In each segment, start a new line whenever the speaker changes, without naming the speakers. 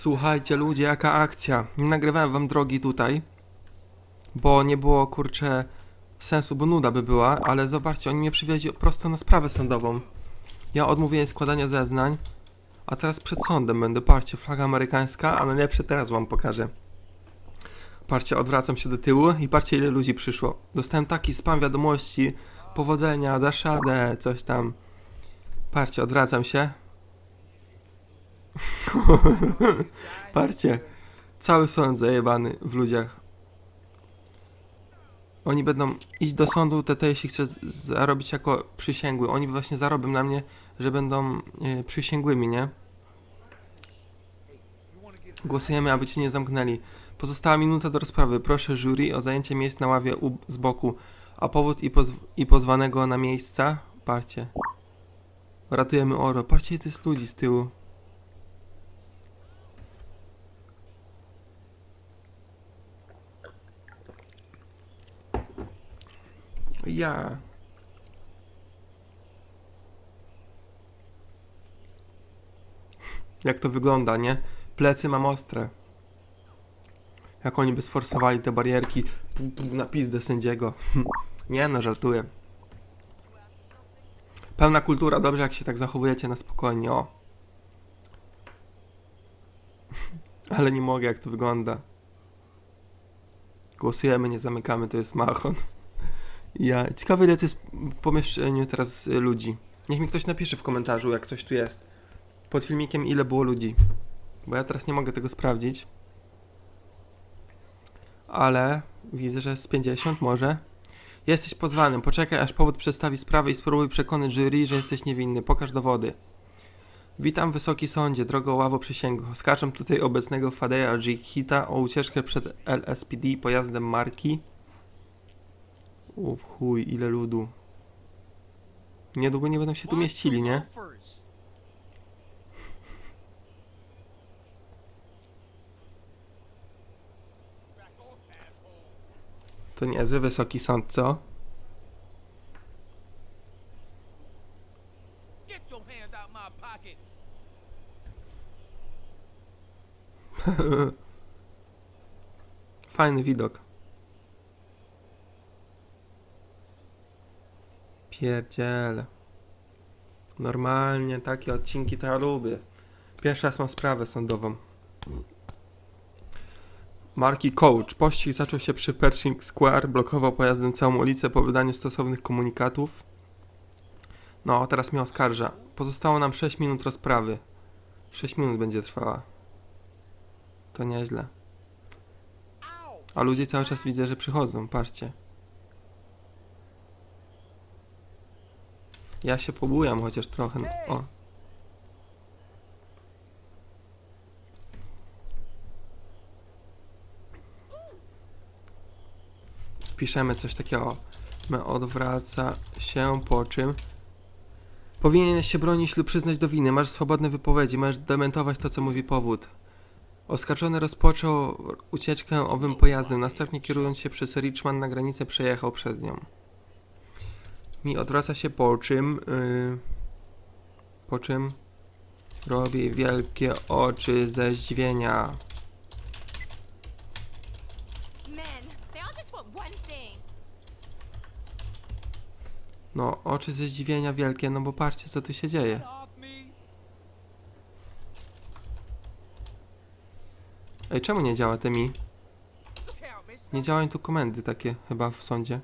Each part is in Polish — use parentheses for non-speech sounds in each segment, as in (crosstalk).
Słuchajcie ludzie, jaka akcja. Nie nagrywałem wam drogi tutaj, bo nie było kurczę sensu, bo nuda by była, ale zobaczcie, oni mnie przywieźli prosto na sprawę sądową. Ja odmówiłem składania zeznań, a teraz przed sądem będę. Patrzcie, flaga amerykańska, a najlepsze teraz wam pokażę. Patrzcie, odwracam się do tyłu i patrzcie ile ludzi przyszło. Dostałem taki spam wiadomości, powodzenia, dasz radę, coś tam. Patrzcie, odwracam się. (laughs) Patrzcie, cały sąd zajebany w ludziach. Oni będą iść do sądu, TT jeśli chce zarobić jako przysięgły. Oni właśnie zarobią na mnie, że będą y, przysięgłymi, nie? Głosujemy, aby ci nie zamknęli. Pozostała minuta do rozprawy. Proszę jury o zajęcie miejsc na ławie z boku. A powód i, pozw- i pozwanego na miejsca? Patrzcie. Ratujemy oro. Patrzcie, to jest ludzi z tyłu. Ja. Jak to wygląda, nie? Plecy mam ostre. Jak oni by sforsowali te barierki puf, puf, na pizdę sędziego. (laughs) nie no, żartuję. Pełna kultura, dobrze jak się tak zachowujecie na spokojnie, o. (laughs) Ale nie mogę, jak to wygląda. Głosujemy, nie zamykamy, to jest maraton. Ja, ciekawe ile to jest w pomieszczeniu teraz ludzi. Niech mi ktoś napisze w komentarzu, jak ktoś tu jest. Pod filmikiem ile było ludzi. Bo ja teraz nie mogę tego sprawdzić. Ale widzę, że z 50 może. Jesteś pozwany. Poczekaj, aż powód przedstawi sprawę i spróbuj przekonać jury, że jesteś niewinny. Pokaż dowody. Witam wysoki sądzie, drogo ławo przysięgu. Oskarżam tutaj obecnego Fadeja G. Hita o ucieczkę przed LSPD pojazdem marki. O chuj, ile ludu. Niedługo nie będą się tu mieścili, nie? To niezły wysoki sąd, co? (laughs) Fajny widok. Pierdziele. Normalnie takie odcinki to ja lubię. Pierwszy raz mam sprawę sądową. Marki Coach. Pościg zaczął się przy Pershing Square, blokował pojazdem całą ulicę po wydaniu stosownych komunikatów. No, teraz mnie oskarża. Pozostało nam 6 minut rozprawy. 6 minut będzie trwała. To nieźle. A ludzie cały czas widzę, że przychodzą, patrzcie. Ja się pobujam chociaż trochę. O. Piszemy coś takiego. My odwraca się po czym. Powinieneś się bronić lub przyznać do winy. Masz swobodne wypowiedzi. Możesz dementować to, co mówi powód. Oskarżony rozpoczął ucieczkę owym pojazdem, następnie kierując się przez Richmond na granicę przejechał przez nią. Mi odwraca się po czym, yy, po czym robi wielkie oczy ze zdziwienia. No, oczy ze zdziwienia wielkie, no bo patrzcie co tu się dzieje. Ej, czemu nie działa te mi? Nie działają tu komendy takie chyba w sądzie.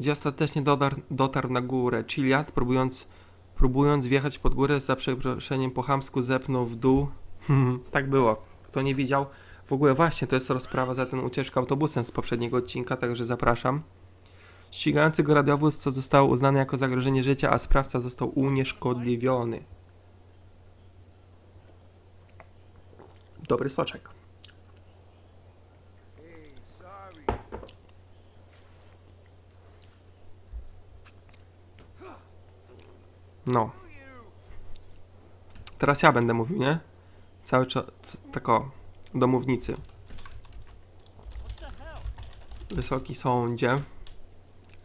Gdzie ostatecznie dotarł, dotarł na górę. Chiliad, próbując, próbując wjechać pod górę, za przeproszeniem po chamsku zepnął w dół. (laughs) tak było. Kto nie widział, w ogóle właśnie to jest rozprawa za ten ucieczkę autobusem z poprzedniego odcinka, także zapraszam. Ścigający go radiowóz, co zostało uznane jako zagrożenie życia, a sprawca został unieszkodliwiony. Dobry soczek. No. Teraz ja będę mówił, nie? Cały czas, tak o. Wysoki sądzie,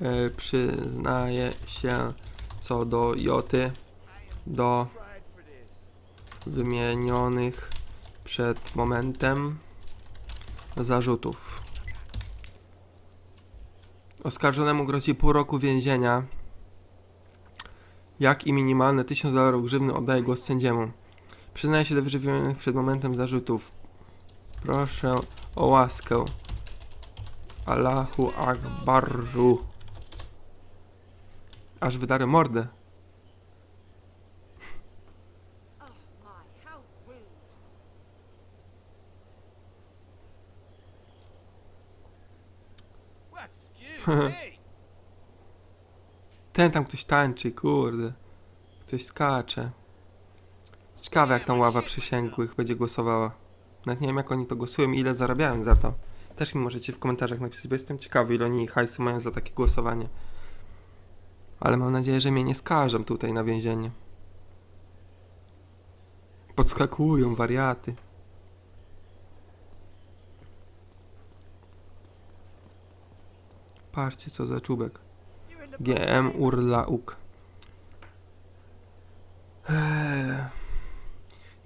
yy, przyznaje się co do Joty, do wymienionych przed momentem zarzutów. Oskarżonemu grozi pół roku więzienia, jak i minimalne 1000 dolarów grzywny oddaje głos sędziemu. Przyznaje się do wyżej wymienionych przed momentem zarzutów. Proszę o łaskę. Allahu Akbaru. Aż wydarę mordę.
Oh (laughs) (laughs)
Ten tam ktoś tańczy, kurde. Ktoś skacze. Ciekawe jak tam ława przysięgłych będzie głosowała. Nawet nie wiem jak oni to głosują i ile zarabiają za to. Też mi możecie w komentarzach napisać, bo jestem ciekawy ile oni hajsu mają za takie głosowanie. Ale mam nadzieję, że mnie nie skażą tutaj na więzienie. Podskakują wariaty. Patrzcie co za czubek. GM Urlauk. Eee.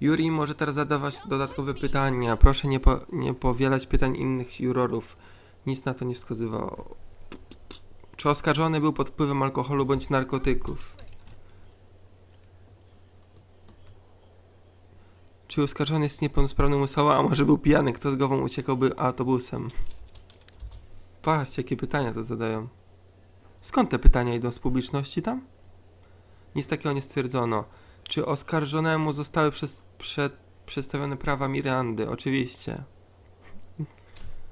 Juri może teraz zadawać dodatkowe pytania. Proszę nie, po, nie powielać pytań innych jurorów. Nic na to nie wskazywało. Czy oskarżony był pod wpływem alkoholu bądź narkotyków? Czy oskarżony jest niepełnosprawny umysłowo, a może był pijany? Kto z głową uciekałby autobusem? Patrzcie, jakie pytania to zadają. Skąd te pytania idą z publiczności tam? Nic takiego nie stwierdzono. Czy oskarżonemu zostały przez, przed, przedstawione prawa Mirandy? Oczywiście.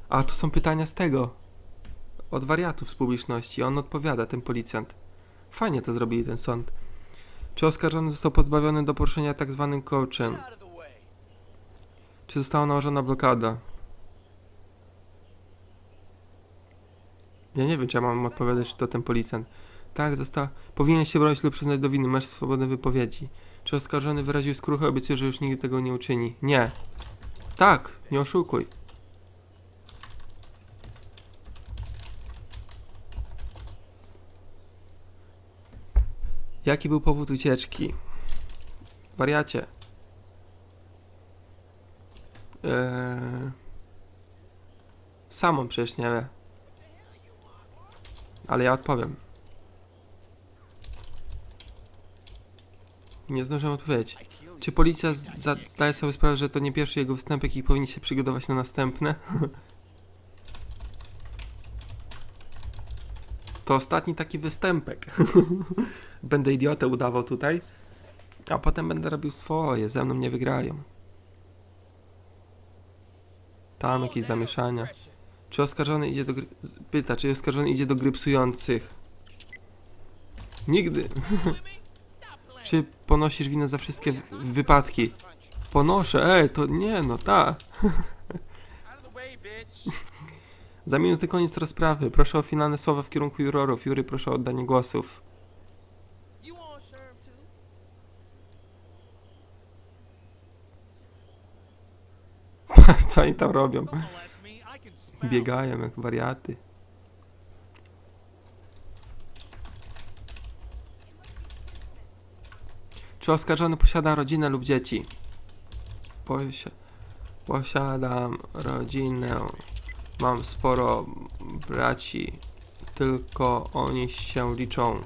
A to są pytania z tego. Od wariatów z publiczności. On odpowiada, ten policjant. Fajnie to zrobili ten sąd. Czy oskarżony został pozbawiony do poruszenia tak zwanym coachem? Czy została nałożona blokada? Ja nie wiem, czy ja mam odpowiadać, czy to ten policjant. Tak, została. Powinien się bronić lub przyznać do winy. Masz swobodne wypowiedzi. Czy oskarżony wyraził skruchę, obiecuje, że już nigdy tego nie uczyni? Nie. Tak, nie oszukuj. Jaki był powód ucieczki? Wariacie. Eee... Samą przecież nie wie. Ale ja odpowiem. Nie zdążyłem odpowiedzieć. Czy policja zdaje sobie sprawę, że to nie pierwszy jego występek i powinni się przygotować na następne? (laughs) to ostatni taki występek. (laughs) będę idiotę udawał tutaj, a potem będę robił swoje. Ze mną nie wygrają. Tam jakieś zamieszania. Czy oskarżony idzie do gry... Pyta, czy oskarżony idzie do gry psujących? Nigdy. (laughs) czy ponosisz winę za wszystkie wypadki? Ponoszę, ej, to nie, no ta. (laughs) Za minutę koniec rozprawy. Proszę o finalne słowa w kierunku jurorów. Jury, proszę o oddanie głosów. (laughs) Co oni tam robią? Biegają jak wariaty. Czy oskarżony posiada rodzinę lub dzieci? Posi posiadam rodzinę. Mam sporo braci. Tylko oni się liczą.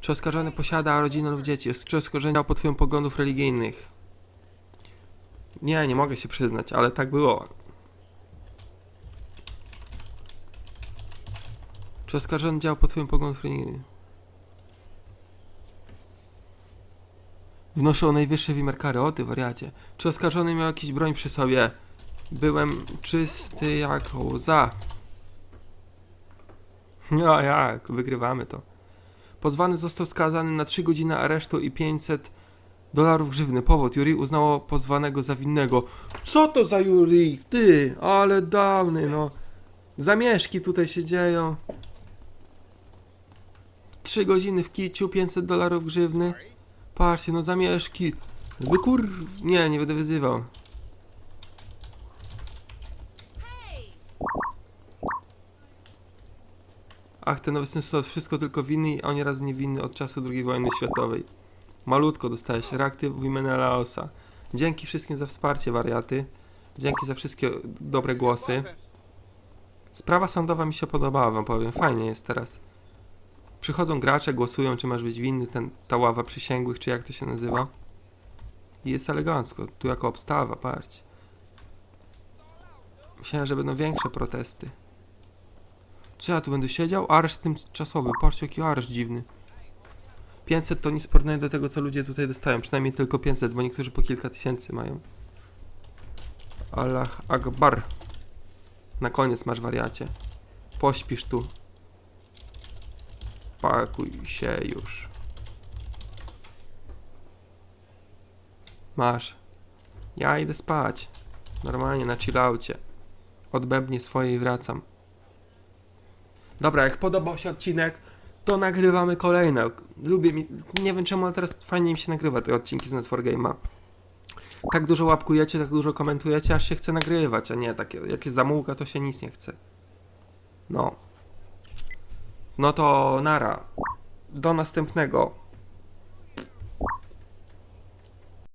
Czy oskarżony posiada rodzinę lub dzieci? Czy oskarżony działa pod wpływem poglądów religijnych? Nie, nie mogę się przyznać, ale tak było. Czy oskarżony działa pod wpływem poglądów religijnych? Wnoszę o najwyższy wymiar kary, o ty wariacie. Czy oskarżony miał jakiś broń przy sobie? Byłem czysty jak łza. (laughs) No jak, wygrywamy to. Pozwany został skazany na 3 godziny aresztu i 500 dolarów grzywny. Powód, Juri uznało pozwanego za winnego. Co to za Juri? Ty, ale dawny, no. Zamieszki tutaj się dzieją. 3 godziny w kiciu, 500 dolarów grzywny. Patrzcie, no zamieszki. Wy kur... Nie, nie będę wyzywał. Ach, ten nowy syn to wszystko tylko winny i oni raz nie winny od czasu II wojny światowej. Malutko dostałeś. Reactive Menelaosa. Dzięki wszystkim za wsparcie, wariaty. Dzięki za wszystkie dobre głosy. Sprawa sądowa mi się podobała, wam powiem. Fajnie jest teraz. Przychodzą gracze, głosują, czy masz być winny, ten, ta ława przysięgłych, czy jak to się nazywa. I jest elegancko. Tu jako obstawa, patrzcie. Myślałem, że będą większe protesty. Co ja tu będę siedział? Areszt tymczasowy. Patrzcie, jaki areszt dziwny. 500 to nic porównania do tego, co ludzie tutaj dostają. Przynajmniej tylko 500, bo niektórzy po kilka tysięcy mają. Allah Akbar. Na koniec masz wariacie. Pośpisz tu. Pakuj się już. Masz. Ja idę spać. Normalnie na chillaucie. Odbębnię swoje i wracam. Dobra, jak podobał się odcinek, to nagrywamy kolejne. Lubię mi, nie wiem czemu, ale teraz fajnie mi się nagrywa te odcinki z Network Game'a. Tak dużo łapkujecie, tak dużo komentujecie, aż się chce nagrywać, a nie takie, jak jest zamułka, to się nic nie chce. No. No to nara. Do następnego.